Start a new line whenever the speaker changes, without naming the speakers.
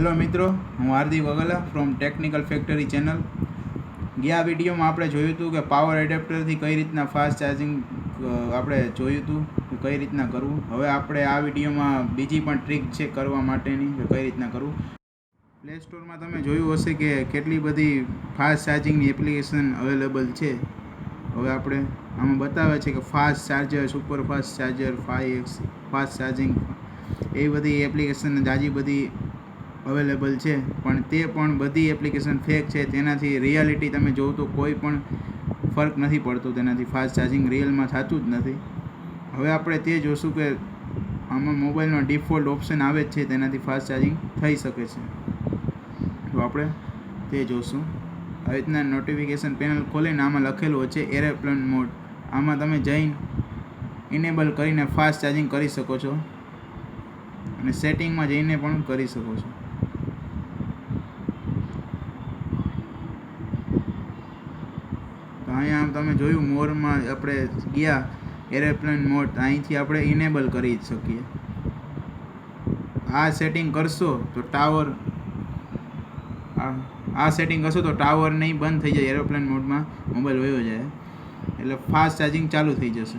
Hello મિત્રો, હું Hardik Vagla from technical factory channel ગયા વિડીયોમાં આપણે જોયું હતું કે પાવર એડેપ્ટરથી કઈ રીતના ફાસ્ટ ચાર્જિંગ આપણે જોયું હતું કઈ રીતના કરવું. હવે આપણે આ વિડીયોમાં બીજી પણ ટ્રીક છે કરવા માટેની, કે કઈ રીતના કરવું. પ્લે સ્ટોરમાં તમે જોયું હશે કે કેટલી બધી ફાસ્ટ ચાર્જિંગની એપ્લિકેશન અવેલેબલ છે. હવે આપણે આમાં બતાવે છે કે fast charger super fast charger phi એક્સ ફાસ્ટ ચાર્જિંગ એ બધી એપ્લિકેશન જાજી બધી અવેલેબલ છે. પણ તે પણ બધી એપ્લિકેશન ફેક છે. તેનાથી રિયાલિટી તમે જોવો તો કોઈ પણ ફરક નથી પડતો. તેનાથી ફાસ્ટ ચાર્જિંગ રિયલમાં થતું જ નથી. હવે આપણે તે જોશું કે આમાં મોબાઈલમાં ડિફોલ્ટ ઓપ્શન આવે જ છે. તેનાથી ફાસ્ટ ચાર્જિંગ થઈ શકે છે. તો આપણે તે જોશું. આવી રીતના નોટિફિકેશન પેનલ ખોલીને આમાં લખેલું છે એરોપ્લેન મોડ આમાં તમે જઈને ઇનેબલ કરીને ફાસ્ટ ચાર્જિંગ કરી શકો છો. અને સેટિંગમાં જઈને પણ કરી શકો છો. તો અહીંયા તમે જોયું, મોરમાં આપણે ગયા એરોપ્લેન મોડ અહીંથી આપણે ઇનેબલ કરી શકીએ. આ સેટિંગ કરશો તો ટાવર આ સેટિંગ કરશો તો ટાવર નહીં બંધ થઈ જાય એરોપ્લેન મોડમાં મોબાઈલ વયો જાય. એટલે ફાસ્ટ ચાર્જિંગ ચાલુ થઈ જશે.